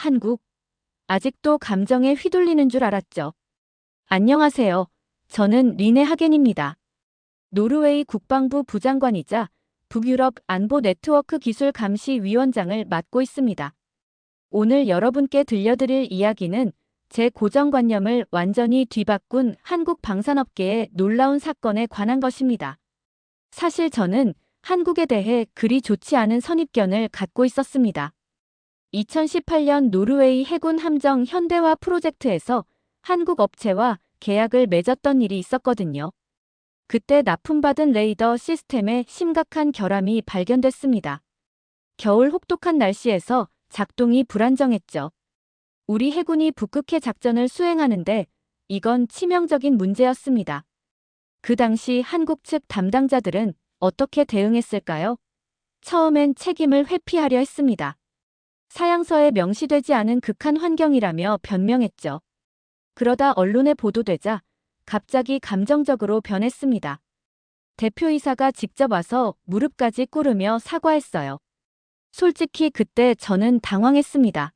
한국. 아직도 감정에 휘둘리는 줄 알았죠. 안녕하세요. 저는 리네 하겐입니다. 노르웨이 국방부 부장관이자 북유럽 안보 네트워크 기술 감시 위원장을 맡고 있습니다. 오늘 여러분께 들려드릴 이야기는 제 고정관념을 완전히 뒤바꾼 한국 방산업계의 놀라운 사건에 관한 것입니다. 사실 저는 한국에 대해 그리 좋지 않은 선입견을 갖고 있었습니다. 2018년 노르웨이 해군 함정 현대화 프로젝트에서 한국 업체와 계약을 맺었던 일이 있었거든요. 그때 납품받은 레이더 시스템에 심각한 결함이 발견됐습니다. 겨울 혹독한 날씨에서 작동이 불안정했죠. 우리 해군이 북극해 작전을 수행하는데 이건 치명적인 문제였습니다. 그 당시 한국 측 담당자들은 어떻게 대응했을까요? 처음엔 책임을 회피하려 했습니다. 사양서에 명시되지 않은 극한 환경이라며 변명했죠. 그러다 언론에 보도되자 갑자기 감정적으로 변했습니다. 대표이사가 직접 와서 무릎까지 꿇으며 사과했어요. 솔직히 그때 저는 당황했습니다.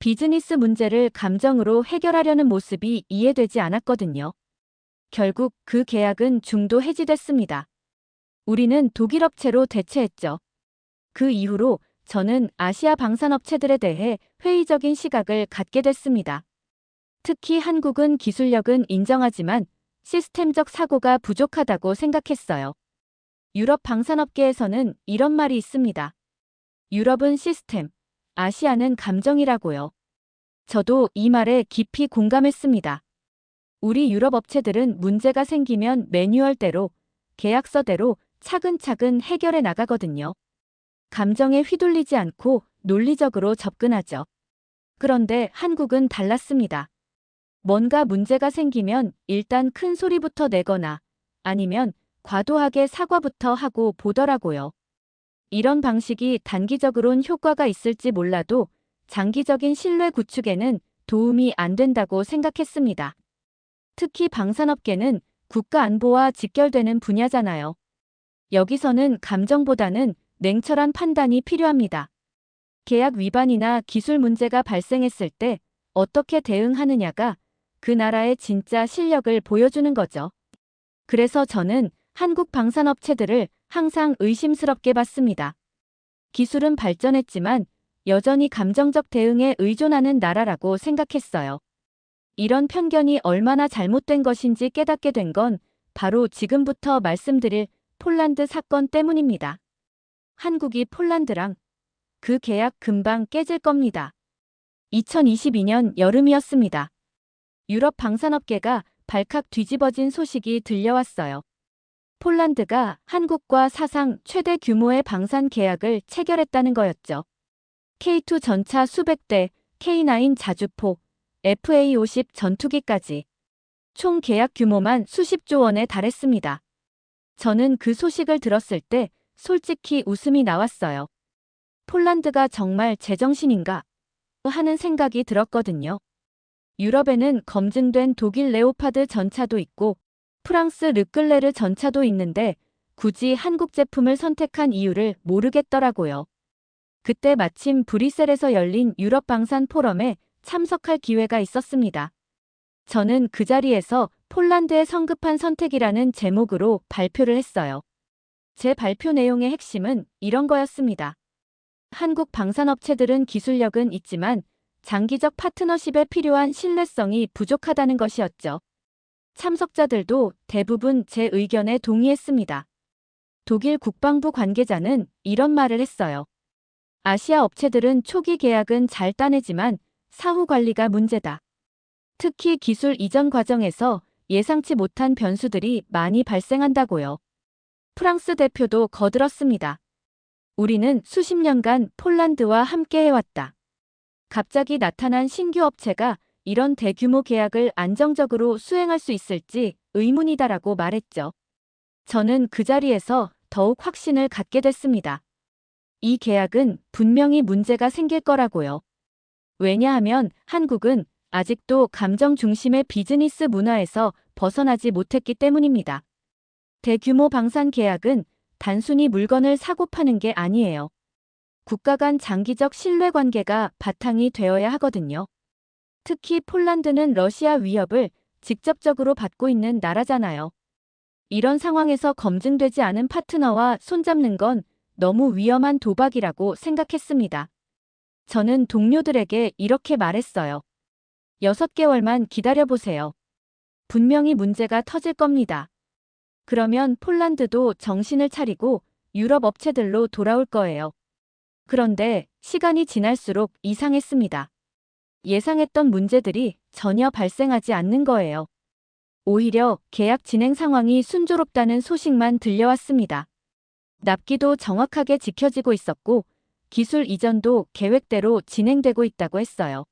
비즈니스 문제를 감정으로 해결하려는 모습이 이해되지 않았거든요. 결국 그 계약은 중도 해지됐습니다. 우리는 독일 업체로 대체했죠. 그 이후로 저는 아시아 방산업체들에 대해 회의적인 시각을 갖게 됐습니다. 특히 한국은 기술력은 인정하지만 시스템적 사고가 부족하다고 생각했어요. 유럽 방산업계에서는 이런 말이 있습니다. 유럽은 시스템, 아시아는 감정이라고요. 저도 이 말에 깊이 공감했습니다. 우리 유럽 업체들은 문제가 생기면 매뉴얼대로, 계약서대로 차근차근 해결해 나가거든요. 감정에 휘둘리지 않고 논리적으로 접근하죠. 그런데 한국은 달랐습니다. 뭔가 문제가 생기면 일단 큰 소리부터 내거나 아니면 과도하게 사과부터 하고 보더라고요. 이런 방식이 단기적으론 효과가 있을지 몰라도 장기적인 신뢰 구축에는 도움이 안 된다고 생각했습니다. 특히 방산업계는 국가 안보와 직결되는 분야잖아요. 여기서는 감정보다는 냉철한 판단이 필요합니다. 계약 위반이나 기술 문제가 발생했을 때 어떻게 대응하느냐가 그 나라의 진짜 실력을 보여주는 거죠. 그래서 저는 한국 방산업체들을 항상 의심스럽게 봤습니다. 기술은 발전했지만 여전히 감정적 대응에 의존하는 나라라고 생각했어요. 이런 편견이 얼마나 잘못된 것인지 깨닫게 된 건 바로 지금부터 말씀드릴 폴란드 사건 때문입니다. 한국이 폴란드랑 그 계약 금방 깨질 겁니다. 2022년 여름이었습니다. 유럽 방산업계가 발칵 뒤집어진 소식이 들려왔어요. 폴란드가 한국과 사상 최대 규모의 방산 계약을 체결했다는 거였죠. K2 전차 수백 대, K9 자주포, FA50 전투기까지 총 계약 규모만 수십조 원에 달했습니다. 저는 그 소식을 들었을 때 솔직히 웃음이 나왔어요. 폴란드가 정말 제정신인가 하는 생각이 들었거든요. 유럽에는 검증된 독일 레오파드 전차도 있고 프랑스 르클레르 전차도 있는데 굳이 한국 제품을 선택한 이유를 모르겠더라고요. 그때 마침 브뤼셀에서 열린 유럽 방산 포럼에 참석할 기회가 있었습니다. 저는 그 자리에서 폴란드의 성급한 선택이라는 제목으로 발표를 했어요. 제 발표 내용의 핵심은 이런 거였습니다. 한국 방산업체들은 기술력은 있지만 장기적 파트너십에 필요한 신뢰성이 부족하다는 것이었죠. 참석자들도 대부분 제 의견에 동의했습니다. 독일 국방부 관계자는 이런 말을 했어요. 아시아 업체들은 초기 계약은 잘 따내지만 사후 관리가 문제다. 특히 기술 이전 과정에서 예상치 못한 변수들이 많이 발생한다고요. 프랑스 대표도 거들었습니다. 우리는 수십 년간 폴란드와 함께 해왔다. 갑자기 나타난 신규 업체가 이런 대규모 계약을 안정적으로 수행할 수 있을지 의문이다라고 말했죠. 저는 그 자리에서 더욱 확신을 갖게 됐습니다. 이 계약은 분명히 문제가 생길 거라고요. 왜냐하면 한국은 아직도 감정 중심의 비즈니스 문화에서 벗어나지 못했기 때문입니다. 대규모 방산 계약은 단순히 물건을 사고 파는 게 아니에요. 국가 간 장기적 신뢰 관계가 바탕이 되어야 하거든요. 특히 폴란드는 러시아 위협을 직접적으로 받고 있는 나라잖아요. 이런 상황에서 검증되지 않은 파트너와 손잡는 건 너무 위험한 도박이라고 생각했습니다. 저는 동료들에게 이렇게 말했어요. 6개월만 기다려보세요. 분명히 문제가 터질 겁니다. 그러면 폴란드도 정신을 차리고 유럽 업체들로 돌아올 거예요. 그런데 시간이 지날수록 이상했습니다. 예상했던 문제들이 전혀 발생하지 않는 거예요. 오히려 계약 진행 상황이 순조롭다는 소식만 들려왔습니다. 납기도 정확하게 지켜지고 있었고 기술 이전도 계획대로 진행되고 있다고 했어요.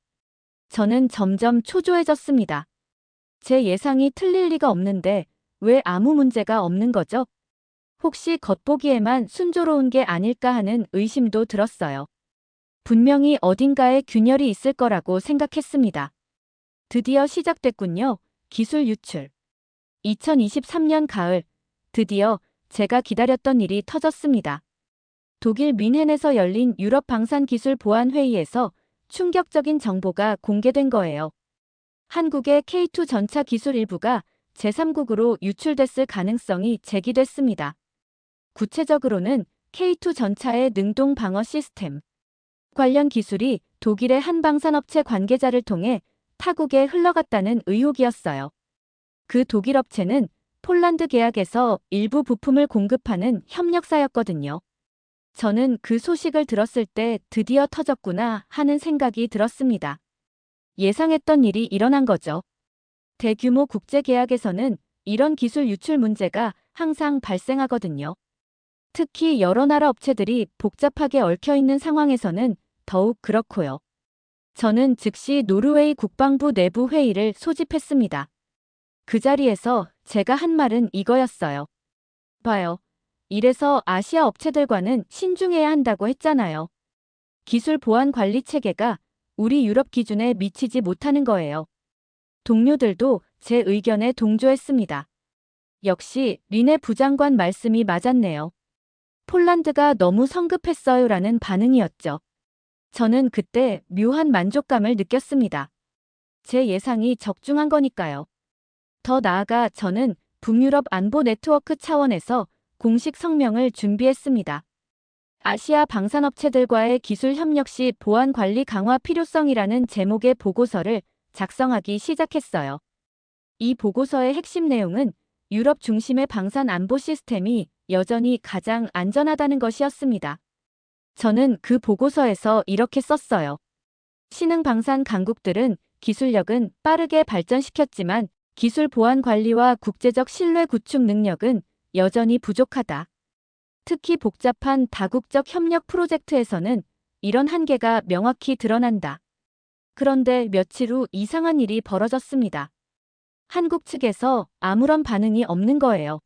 저는 점점 초조해졌습니다. 제 예상이 틀릴 리가 없는데 왜 아무 문제가 없는 거죠? 혹시 겉보기에만 순조로운 게 아닐까 하는 의심도 들었어요. 분명히 어딘가에 균열이 있을 거라고 생각했습니다. 드디어 시작됐군요. 기술 유출. 2023년 가을, 드디어 제가 기다렸던 일이 터졌습니다. 독일 뮌헨에서 열린 유럽 방산 기술 보안 회의에서 충격적인 정보가 공개된 거예요. 한국의 K2 전차 기술 일부가 제3국으로 유출됐을 가능성이 제기됐습니다. 구체적으로는 K2 전차의 능동 방어 시스템 관련 기술이 독일의 한 방산업체 관계자를 통해 타국에 흘러갔다는 의혹이었어요. 그 독일 업체는 폴란드 계약에서 일부 부품을 공급하는 협력사였거든요. 저는 그 소식을 들었을 때 드디어 터졌구나 하는 생각이 들었습니다. 예상했던 일이 일어난 거죠. 대규모 국제 계약에서는 이런 기술 유출 문제가 항상 발생하거든요. 특히 여러 나라 업체들이 복잡하게 얽혀 있는 상황에서는 더욱 그렇고요. 저는 즉시 노르웨이 국방부 내부 회의를 소집했습니다. 그 자리에서 제가 한 말은 이거였어요. 봐요. 이래서 아시아 업체들과는 신중해야 한다고 했잖아요. 기술 보안 관리 체계가 우리 유럽 기준에 미치지 못하는 거예요. 동료들도 제 의견에 동조했습니다. 역시 리네 부장관 말씀이 맞았네요. 폴란드가 너무 성급했어요라는 반응이었죠. 저는 그때 묘한 만족감을 느꼈습니다. 제 예상이 적중한 거니까요. 더 나아가 저는 북유럽 안보 네트워크 차원에서 공식 성명을 준비했습니다. 아시아 방산업체들과의 기술 협력 시 보안 관리 강화 필요성이라는 제목의 보고서를 작성하기 시작했어요. 이 보고서의 핵심 내용은 유럽 중심의 방산 안보 시스템이 여전히 가장 안전하다는 것이었습니다. 저는 그 보고서에서 이렇게 썼어요. 신흥 방산 강국들은 기술력은 빠르게 발전시켰지만 기술 보안 관리와 국제적 신뢰 구축 능력은 여전히 부족하다. 특히 복잡한 다국적 협력 프로젝트에서는 이런 한계가 명확히 드러난다. 그런데 며칠 후 이상한 일이 벌어졌습니다. 한국 측에서 아무런 반응이 없는 거예요.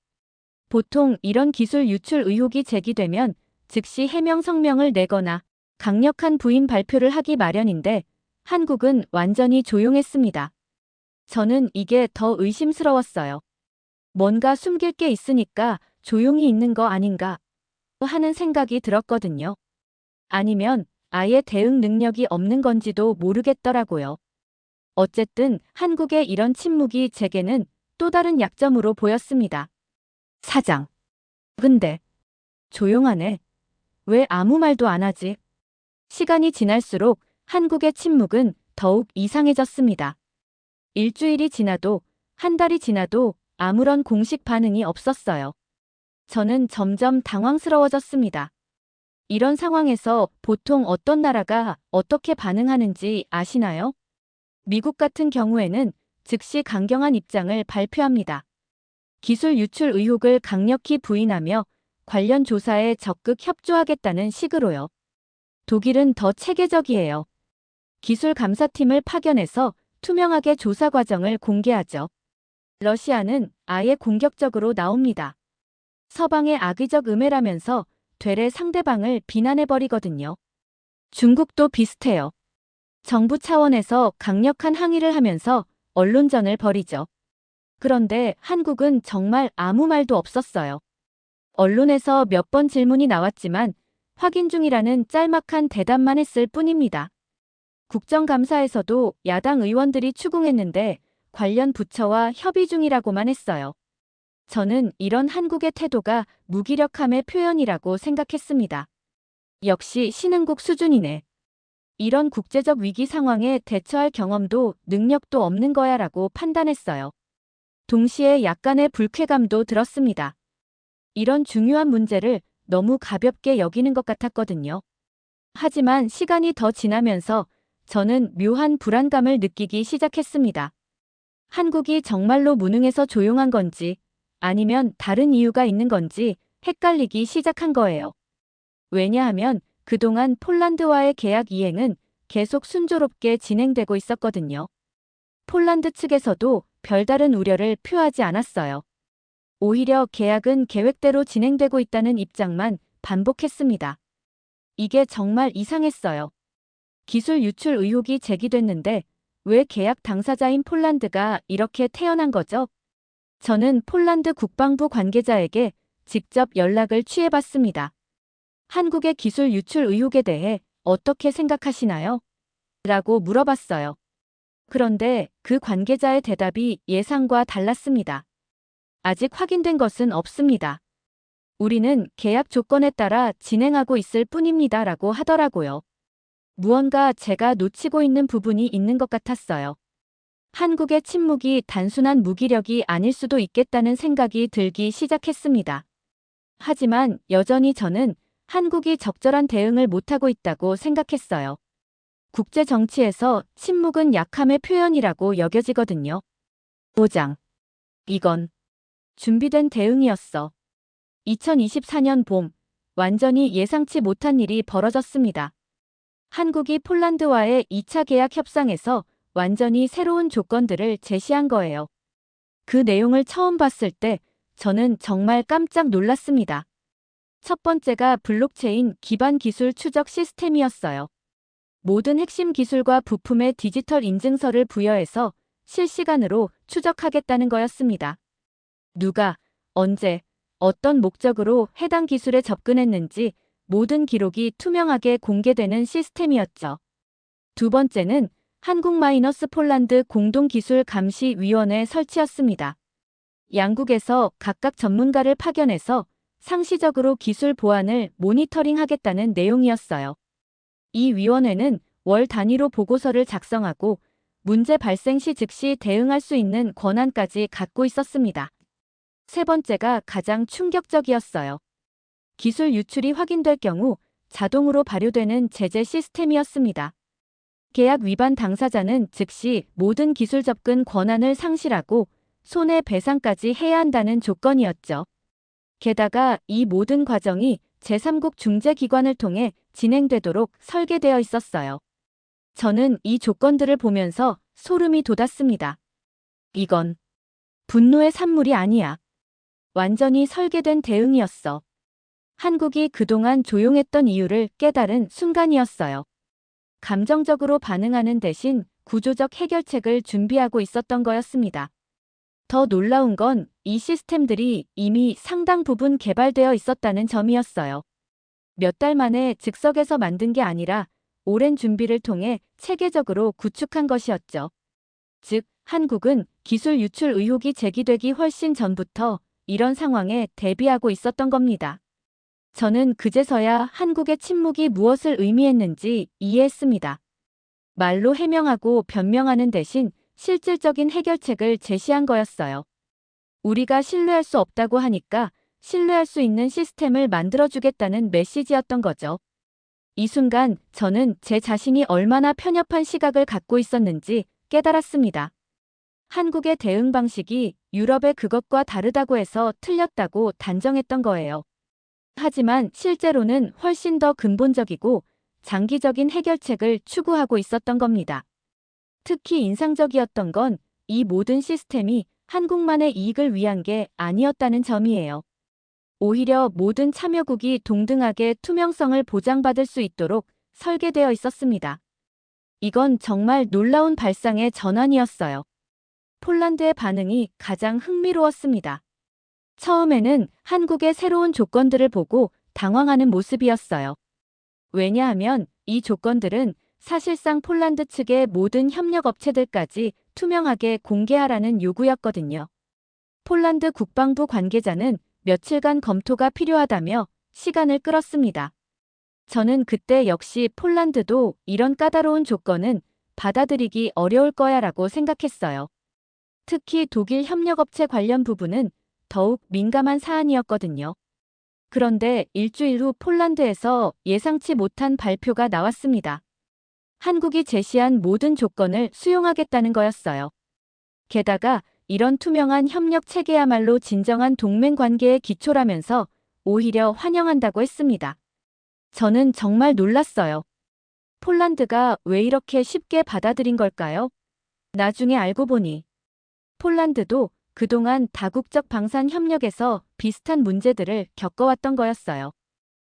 보통 이런 기술 유출 의혹이 제기되면 즉시 해명 성명을 내거나 강력한 부인 발표를 하기 마련인데 한국은 완전히 조용했습니다. 저는 이게 더 의심스러웠어요. 뭔가 숨길 게 있으니까 조용히 있는 거 아닌가 하는 생각이 들었거든요. 아니면 아예 대응 능력이 없는 건지도 모르겠더라고요. 어쨌든 한국의 이런 침묵이 제게는 또 다른 약점으로 보였습니다. 사장. 근데 조용하네. 왜 아무 말도 안 하지? 시간이 지날수록 한국의 침묵은 더욱 이상해졌습니다. 일주일이 지나도 한 달이 지나도 아무런 공식 반응이 없었어요. 저는 점점 당황스러워졌습니다. 이런 상황에서 보통 어떤 나라가 어떻게 반응하는지 아시나요? 미국 같은 경우에는 즉시 강경한 입장을 발표합니다. 기술 유출 의혹을 강력히 부인하며 관련 조사에 적극 협조하겠다는 식으로요. 독일은 더 체계적이에요. 기술 감사팀을 파견해서 투명하게 조사 과정을 공개하죠. 러시아는 아예 공격적으로 나옵니다. 서방의 악의적 음해라면서 되레 상대방을 비난해버리거든요. 중국도 비슷해요. 정부 차원에서 강력한 항의를 하면서 언론전을 벌이죠. 그런데 한국은 정말 아무 말도 없었어요. 언론에서 몇 번 질문이 나왔지만 확인 중이라는 짤막한 대답만 했을 뿐입니다. 국정감사에서도 야당 의원들이 추궁했는데 관련 부처와 협의 중이라고만 했어요. 저는 이런 한국의 태도가 무기력함의 표현이라고 생각했습니다. 역시 신흥국 수준이네. 이런 국제적 위기 상황에 대처할 경험도 능력도 없는 거야 라고 판단했어요. 동시에 약간의 불쾌감도 들었습니다. 이런 중요한 문제를 너무 가볍게 여기는 것 같았거든요. 하지만 시간이 더 지나면서 저는 묘한 불안감을 느끼기 시작했습니다. 한국이 정말로 무능해서 조용한 건지 아니면 다른 이유가 있는 건지 헷갈리기 시작한 거예요. 왜냐하면 그동안 폴란드와의 계약 이행은 계속 순조롭게 진행되고 있었거든요. 폴란드 측에서도 별다른 우려를 표하지 않았어요. 오히려 계약은 계획대로 진행되고 있다는 입장만 반복했습니다. 이게 정말 이상했어요. 기술 유출 의혹이 제기됐는데 왜 계약 당사자인 폴란드가 이렇게 태어난 거죠? 저는 폴란드 국방부 관계자에게 직접 연락을 취해봤습니다. 한국의 기술 유출 의혹에 대해 어떻게 생각하시나요? 라고 물어봤어요. 그런데 그 관계자의 대답이 예상과 달랐습니다. 아직 확인된 것은 없습니다. 우리는 계약 조건에 따라 진행하고 있을 뿐입니다. 라고 하더라고요. 무언가 제가 놓치고 있는 부분이 있는 것 같았어요. 한국의 침묵이 단순한 무기력이 아닐 수도 있겠다는 생각이 들기 시작했습니다. 하지만 여전히 저는 한국이 적절한 대응을 못하고 있다고 생각했어요. 국제 정치에서 침묵은 약함의 표현이라고 여겨지거든요. 5장. 이건 준비된 대응이었어. 2024년 봄, 완전히 예상치 못한 일이 벌어졌습니다. 한국이 폴란드와의 2차 계약 협상에서 완전히 새로운 조건들을 제시한 거예요. 그 내용을 처음 봤을 때 저는 정말 깜짝 놀랐습니다. 첫 번째가 블록체인 기반 기술 추적 시스템이었어요. 모든 핵심 기술과 부품의 디지털 인증서를 부여해서 실시간으로 추적하겠다는 거였습니다. 누가, 언제, 어떤 목적으로 해당 기술에 접근했는지 모든 기록이 투명하게 공개되는 시스템이었죠. 두 번째는 한국 마이너스 폴란드 공동기술감시위원회 설치였습니다. 양국에서 각각 전문가를 파견해서 상시적으로 기술 보안을 모니터링 하겠다는 내용이었어요. 이 위원회는 월 단위로 보고서를 작성하고 문제 발생 시 즉시 대응할 수 있는 권한까지 갖고 있었습니다. 세 번째가 가장 충격적이었어요. 기술 유출이 확인될 경우 자동으로 발효되는 제재 시스템이었습니다. 계약 위반 당사자는 즉시 모든 기술 접근 권한을 상실하고 손해배상까지 해야 한다는 조건이었죠. 게다가 이 모든 과정이 제3국 중재기관을 통해 진행되도록 설계되어 있었어요. 저는 이 조건들을 보면서 소름이 돋았습니다. 이건 분노의 산물이 아니야. 완전히 설계된 대응이었어. 한국이 그동안 조용했던 이유를 깨달은 순간이었어요. 감정적으로 반응하는 대신 구조적 해결책을 준비하고 있었던 거였습니다. 더 놀라운 건 이 시스템들이 이미 상당 부분 개발되어 있었다는 점이었어요. 몇 달 만에 즉석에서 만든 게 아니라 오랜 준비를 통해 체계적으로 구축한 것이었죠. 즉, 한국은 기술 유출 의혹이 제기되기 훨씬 전부터 이런 상황에 대비하고 있었던 겁니다. 저는 그제서야 한국의 침묵이 무엇을 의미했는지 이해했습니다. 말로 해명하고 변명하는 대신 실질적인 해결책을 제시한 거였어요. 우리가 신뢰할 수 없다고 하니까 신뢰할 수 있는 시스템을 만들어주겠다는 메시지였던 거죠. 이 순간 저는 제 자신이 얼마나 편협한 시각을 갖고 있었는지 깨달았습니다. 한국의 대응 방식이 유럽의 그것과 다르다고 해서 틀렸다고 단정했던 거예요. 하지만 실제로는 훨씬 더 근본적이고 장기적인 해결책을 추구하고 있었던 겁니다. 특히 인상적이었던 건 이 모든 시스템이 한국만의 이익을 위한 게 아니었다는 점이에요. 오히려 모든 참여국이 동등하게 투명성을 보장받을 수 있도록 설계되어 있었습니다. 이건 정말 놀라운 발상의 전환이었어요. 폴란드의 반응이 가장 흥미로웠습니다. 처음에는 한국의 새로운 조건들을 보고 당황하는 모습이었어요. 왜냐하면 이 조건들은 사실상 폴란드 측의 모든 협력 업체들까지 투명하게 공개하라는 요구였거든요. 폴란드 국방부 관계자는 며칠간 검토가 필요하다며 시간을 끌었습니다. 저는 그때 역시 폴란드도 이런 까다로운 조건은 받아들이기 어려울 거야 라고 생각했어요. 특히 독일 협력업체 관련 부분은 더욱 민감한 사안이었거든요. 그런데 일주일 후 폴란드에서 예상치 못한 발표가 나왔습니다. 한국이 제시한 모든 조건을 수용하겠다는 거였어요. 게다가 이런 투명한 협력 체계야말로 진정한 동맹 관계의 기초라면서 오히려 환영한다고 했습니다. 저는 정말 놀랐어요. 폴란드가 왜 이렇게 쉽게 받아들인 걸까요? 나중에 알고 보니 폴란드도 그동안 다국적 방산 협력에서 비슷한 문제들을 겪어왔던 거였어요.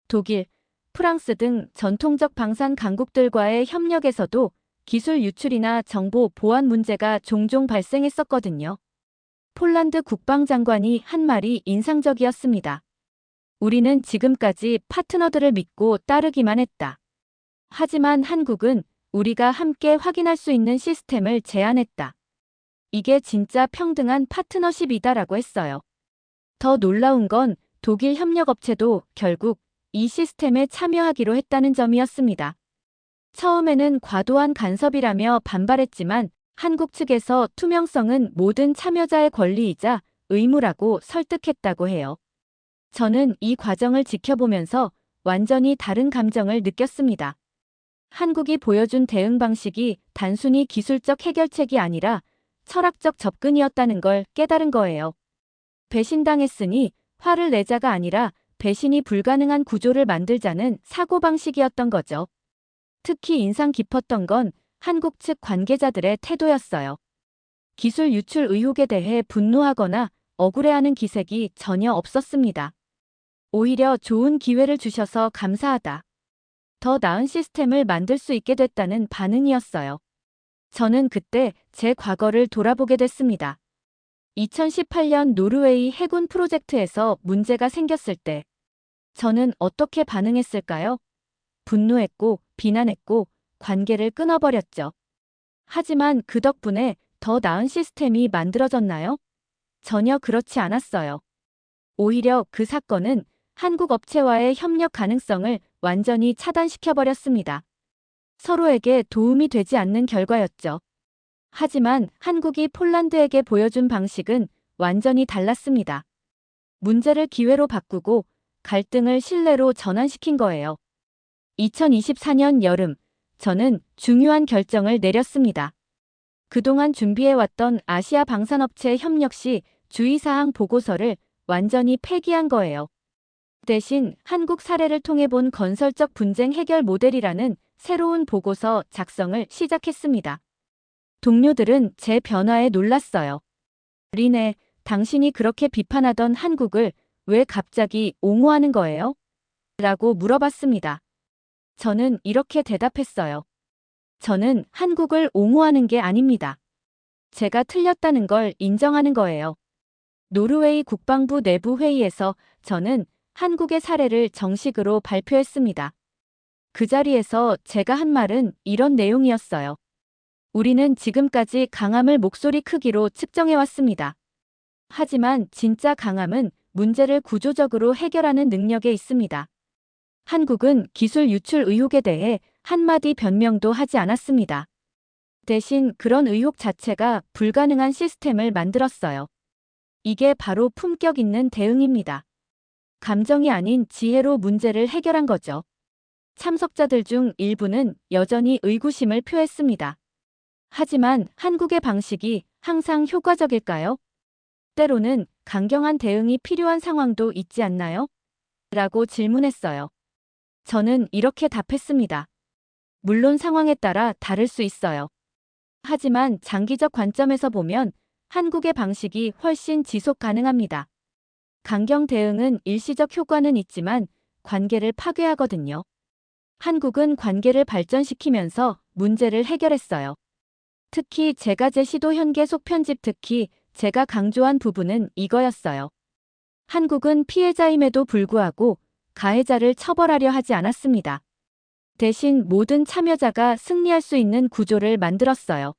독일, 프랑스 등 전통적 방산 강국들과의 협력에서도 기술 유출이나 정보 보안 문제가 종종 발생했었거든요. 폴란드 국방장관이 한 말이 인상적이었습니다. 우리는 지금까지 파트너들을 믿고 따르기만 했다. 하지만 한국은 우리가 함께 확인할 수 있는 시스템을 제안했다. 이게 진짜 평등한 파트너십이다라고 했어요. 더 놀라운 건 독일 협력업체도 결국 이 시스템에 참여하기로 했다는 점이었습니다. 처음에는 과도한 간섭이라며 반발했지만 한국 측에서 투명성은 모든 참여자의 권리이자 의무라고 설득했다고 해요. 저는 이 과정을 지켜보면서 완전히 다른 감정을 느꼈습니다. 한국이 보여준 대응 방식이 단순히 기술적 해결책이 아니라 철학적 접근이었다는 걸 깨달은 거예요. 배신당했으니 화를 내자가 아니라 배신이 불가능한 구조를 만들자는 사고방식이었던 거죠. 특히 인상 깊었던 건 한국 측 관계자들의 태도였어요. 기술 유출 의혹에 대해 분노하거나 억울해하는 기색이 전혀 없었습니다. 오히려 좋은 기회를 주셔서 감사하다. 더 나은 시스템을 만들 수 있게 됐다는 반응이었어요. 저는 그때 제 과거를 돌아보게 됐습니다. 2018년 노르웨이 해군 프로젝트에서 문제가 생겼을 때 저는 어떻게 반응했을까요? 분노했고 비난했고 관계를 끊어버렸죠. 하지만 그 덕분에 더 나은 시스템이 만들어졌나요? 전혀 그렇지 않았어요. 오히려 그 사건은 한국 업체와의 협력 가능성을 완전히 차단시켜버렸습니다. 서로에게 도움이 되지 않는 결과였죠. 하지만 한국이 폴란드에게 보여준 방식은 완전히 달랐습니다. 문제를 기회로 바꾸고 갈등을 신뢰로 전환시킨 거예요. 2024년 여름, 저는 중요한 결정을 내렸습니다. 그동안 준비해왔던 아시아 방산업체 협력 시 주의사항 보고서를 완전히 폐기한 거예요. 대신 한국 사례를 통해 본 건설적 분쟁 해결 모델이라는 새로운 보고서 작성을 시작했습니다. 동료들은 제 변화에 놀랐어요. 리네, 당신이 그렇게 비판하던 한국을 왜 갑자기 옹호하는 거예요? 라고 물어봤습니다. 저는 이렇게 대답했어요. 저는 한국을 옹호하는 게 아닙니다. 제가 틀렸다는 걸 인정하는 거예요. 노르웨이 국방부 내부 회의에서 저는 한국의 사례를 정식으로 발표했습니다. 그 자리에서 제가 한 말은 이런 내용이었어요. 우리는 지금까지 강함을 목소리 크기로 측정해왔습니다. 하지만 진짜 강함은 문제를 구조적으로 해결하는 능력에 있습니다. 한국은 기술 유출 의혹에 대해 한마디 변명도 하지 않았습니다. 대신 그런 의혹 자체가 불가능한 시스템을 만들었어요. 이게 바로 품격 있는 대응입니다. 감정이 아닌 지혜로 문제를 해결한 거죠. 참석자들 중 일부는 여전히 의구심을 표했습니다. 하지만 한국의 방식이 항상 효과적일까요? 때로는 강경한 대응이 필요한 상황도 있지 않나요? 라고 질문했어요. 저는 이렇게 답했습니다. 물론 상황에 따라 다를 수 있어요. 하지만 장기적 관점에서 보면 한국의 방식이 훨씬 지속 가능합니다. 강경 대응은 일시적 효과는 있지만 관계를 파괴하거든요. 한국은 관계를 발전시키면서 문제를 해결했어요. 특히 제가 제 시도 현계 속 편집 특히 제가 강조한 부분은 이거였어요. 한국은 피해자임에도 불구하고 가해자를 처벌하려 하지 않았습니다. 대신 모든 참여자가 승리할 수 있는 구조를 만들었어요.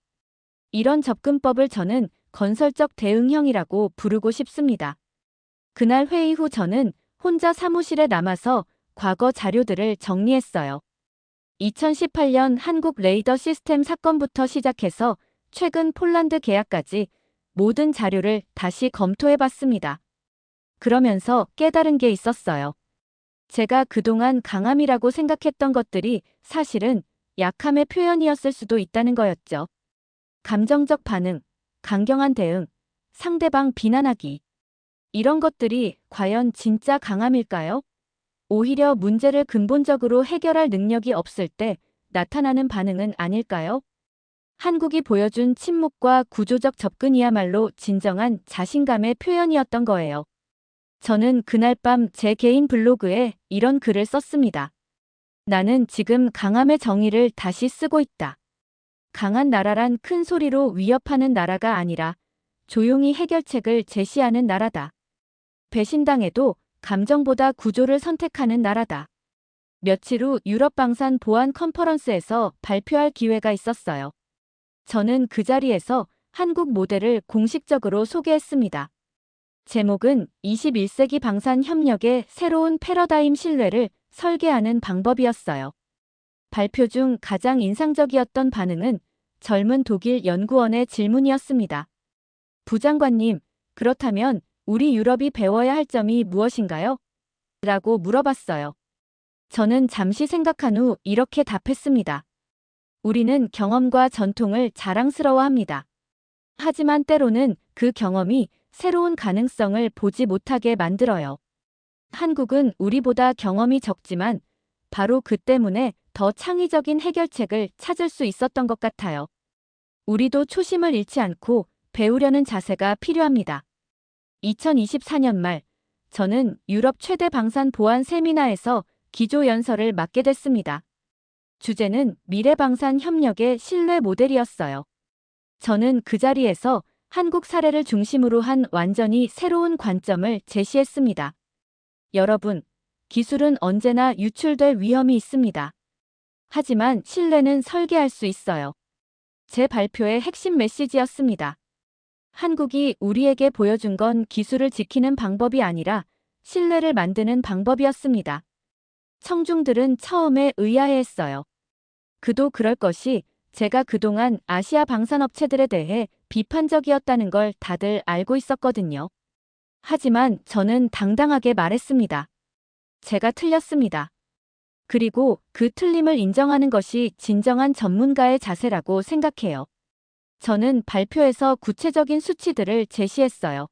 이런 접근법을 저는 건설적 대응형이라고 부르고 싶습니다. 그날 회의 후 저는 혼자 사무실에 남아서 과거 자료들을 정리했어요. 2018년 한국 레이더 시스템 사건부터 시작해서 최근 폴란드 계약까지 모든 자료를 다시 검토해 봤습니다. 그러면서 깨달은 게 있었어요. 제가 그동안 강함이라고 생각했던 것들이 사실은 약함의 표현이었을 수도 있다는 거였죠. 감정적 반응, 강경한 대응, 상대방 비난하기. 이런 것들이 과연 진짜 강함일까요? 오히려 문제를 근본적으로 해결할 능력이 없을 때 나타나는 반응은 아닐까요? 한국이 보여준 침묵과 구조적 접근이야말로 진정한 자신감의 표현이었던 거예요. 저는 그날 밤 제 개인 블로그에 이런 글을 썼습니다. 나는 지금 강함의 정의를 다시 쓰고 있다. 강한 나라란 큰 소리로 위협하는 나라가 아니라 조용히 해결책을 제시하는 나라다. 배신당해도 감정보다 구조를 선택하는 나라다. 며칠 후 유럽 방산 보안 컨퍼런스에서 발표할 기회가 있었어요. 저는 그 자리에서 한국 모델을 공식적으로 소개했습니다. 제목은 21세기 방산 협력의 새로운 패러다임 신뢰를 설계하는 방법이었어요. 발표 중 가장 인상적이었던 반응은 젊은 독일 연구원의 질문이었습니다. 부장관님, 그렇다면 우리 유럽이 배워야 할 점이 무엇인가요? 라고 물어봤어요. 저는 잠시 생각한 후 이렇게 답했습니다. 우리는 경험과 전통을 자랑스러워합니다. 하지만 때로는 그 경험이 새로운 가능성을 보지 못하게 만들어요. 한국은 우리보다 경험이 적지만 바로 그 때문에 더 창의적인 해결책을 찾을 수 있었던 것 같아요. 우리도 초심을 잃지 않고 배우려는 자세가 필요합니다. 2024년 말, 저는 유럽 최대 방산 보안 세미나에서 기조 연설을 맡게 됐습니다. 주제는 미래 방산 협력의 신뢰 모델이었어요. 저는 그 자리에서 한국 사례를 중심으로 한 완전히 새로운 관점을 제시했습니다. 여러분, 기술은 언제나 유출될 위험이 있습니다. 하지만 신뢰는 설계할 수 있어요. 제 발표의 핵심 메시지였습니다. 한국이 우리에게 보여준 건 기술을 지키는 방법이 아니라 신뢰를 만드는 방법이었습니다. 청중들은 처음에 의아해했어요. 그도 그럴 것이 제가 그동안 아시아 방산업체들에 대해 비판적이었다는 걸 다들 알고 있었거든요. 하지만 저는 당당하게 말했습니다. 제가 틀렸습니다. 그리고 그 틀림을 인정하는 것이 진정한 전문가의 자세라고 생각해요. 저는 발표에서 구체적인 수치들을 제시했어요.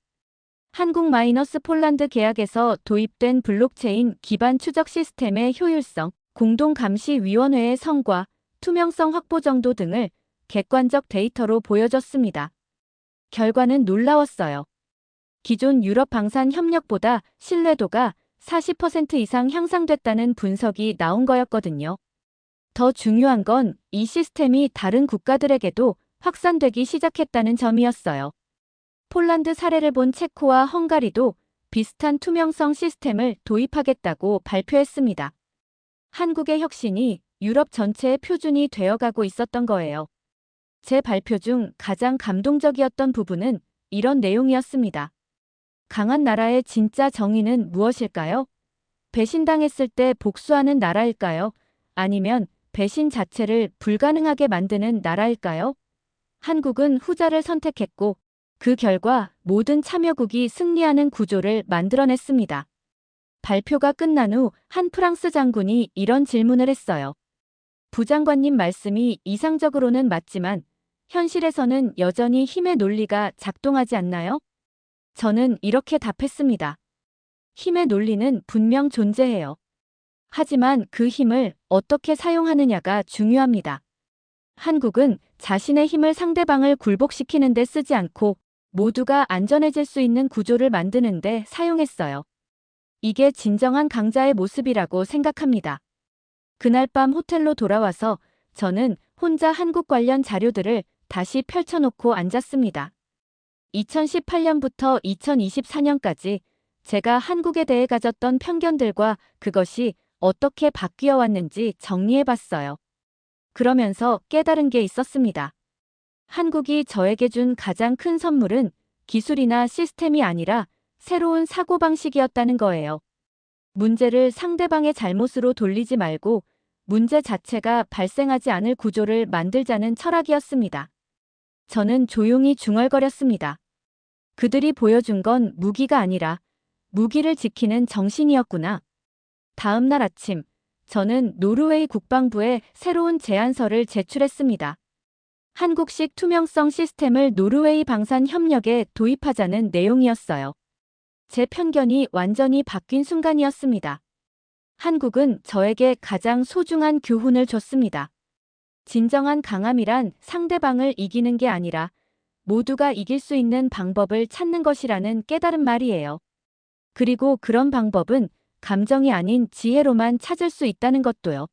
한국 마이너스 폴란드 계약에서 도입된 블록체인 기반 추적 시스템의 효율성, 공동감시위원회의 성과, 투명성 확보 정도 등을 객관적 데이터로 보여줬습니다. 결과는 놀라웠어요. 기존 유럽 방산 협력보다 신뢰도가 40% 이상 향상됐다는 분석이 나온 거였거든요. 더 중요한 건 이 시스템이 다른 국가들에게도 확산되기 시작했다는 점이었어요. 폴란드 사례를 본 체코와 헝가리도 비슷한 투명성 시스템을 도입하겠다고 발표했습니다. 한국의 혁신이 유럽 전체의 표준이 되어가고 있었던 거예요. 제 발표 중 가장 감동적이었던 부분은 이런 내용이었습니다. 강한 나라의 진짜 정의는 무엇일까요? 배신당했을 때 복수하는 나라일까요? 아니면 배신 자체를 불가능하게 만드는 나라일까요? 한국은 후자를 선택했고 그 결과 모든 참여국이 승리하는 구조를 만들어냈습니다. 발표가 끝난 후 한 프랑스 장군이 이런 질문을 했어요. 부장관님 말씀이 이상적으로는 맞지만 현실에서는 여전히 힘의 논리가 작동하지 않나요? 저는 이렇게 답했습니다. 힘의 논리는 분명 존재해요. 하지만 그 힘을 어떻게 사용하느냐가 중요합니다. 한국은 자신의 힘을 상대방을 굴복시키는 데 쓰지 않고 모두가 안전해질 수 있는 구조를 만드는 데 사용했어요. 이게 진정한 강자의 모습이라고 생각합니다. 그날 밤 호텔로 돌아와서 저는 혼자 한국 관련 자료들을 다시 펼쳐놓고 앉았습니다. 2018년부터 2024년까지 제가 한국에 대해 가졌던 편견들과 그것이 어떻게 바뀌어 왔는지 정리해 봤어요. 그러면서 깨달은 게 있었습니다. 한국이 저에게 준 가장 큰 선물은 기술이나 시스템이 아니라 새로운 사고방식이었다는 거예요. 문제를 상대방의 잘못으로 돌리지 말고 문제 자체가 발생하지 않을 구조를 만들자는 철학이었습니다. 저는 조용히 중얼거렸습니다. 그들이 보여준 건 무기가 아니라 무기를 지키는 정신이었구나. 다음 날 아침, 저는 노르웨이 국방부에 새로운 제안서를 제출했습니다. 한국식 투명성 시스템을 노르웨이 방산 협력에 도입하자는 내용이었어요. 제 편견이 완전히 바뀐 순간이었습니다. 한국은 저에게 가장 소중한 교훈을 줬습니다. 진정한 강함이란 상대방을 이기는 게 아니라 모두가 이길 수 있는 방법을 찾는 것이라는 깨달은 말이에요. 그리고 그런 방법은 감정이 아닌 지혜로만 찾을 수 있다는 것도요.